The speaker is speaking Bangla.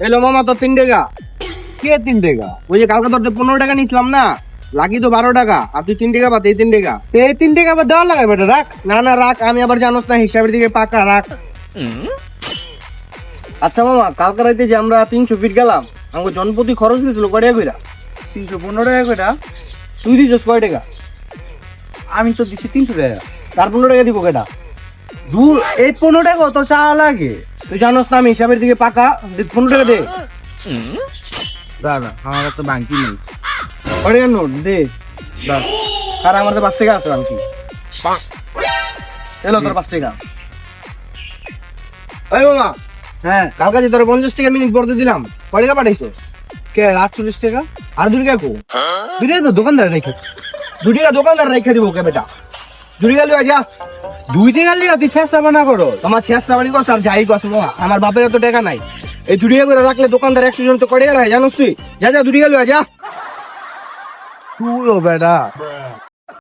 এলো মামা তোর তিন টাকা। কে তিন টাকা? ওই যে কালকে তোর পনেরো টাকা নিছিলাম না লাকি তো বারো টাকা আর তুই তিন টাকা পাতে এই তিন টাকা। এই তিন টাকা আবার দেওয়া লাগাই বেটা রাখ। না না রাখ আমি আবার জানোস না হিসাবের দিকে পাকা রাখ। আচ্ছা মামা কালকে রাইতে যে আমরা তিনশো ফিট গেলাম আমাকে জনপ্রতি খরচ গেছিল কয় টাকা কইরা? তিনশো পনেরো টাকা করে তুই দিছিস কয় টাকা? আমি তো দিছি তিনশো টাকা। তার পনেরো টাকা দিব কেটা? দূর এই পনেরো টাকা তো চা লাগে? তুই জানোস না আমি হিসাবের দিকে পাকা। পনেরো টাকা দে। দাদা আমার কাছে বাংকি নেই। টাকা নোট দে দাঁড়। আর আমার তো পাঁচ টাকা আছে আমি এলো তোর পাঁচ টাকা। ওই মামা হ্যাঁ। কালকে যে তোর পঞ্চাশ টাকা মিনিট পড়তে দিলাম কয় টাকা পাঠাইছিস কে আটচল্লিশ টাকা? আর দুই টাকা কো? দুই টাকা তো দোকানদার রেখে দুই টাকা দোকানদার রেখে দিব কে বেটা। দুই টাকা লিয়ে যা। দুই টাকা লিয়া তুই ছেঁচা বানা করো। আমার শেষ সাবানি কর আর যাই কথা আমার বাপের এত টাকা নাই। এই দুই করে রাখলে দোকানদার একশো জন তো করে রাখে জানোস তুই? যা যা দুই টাকা লিয়ে যা। তুইও বেটা।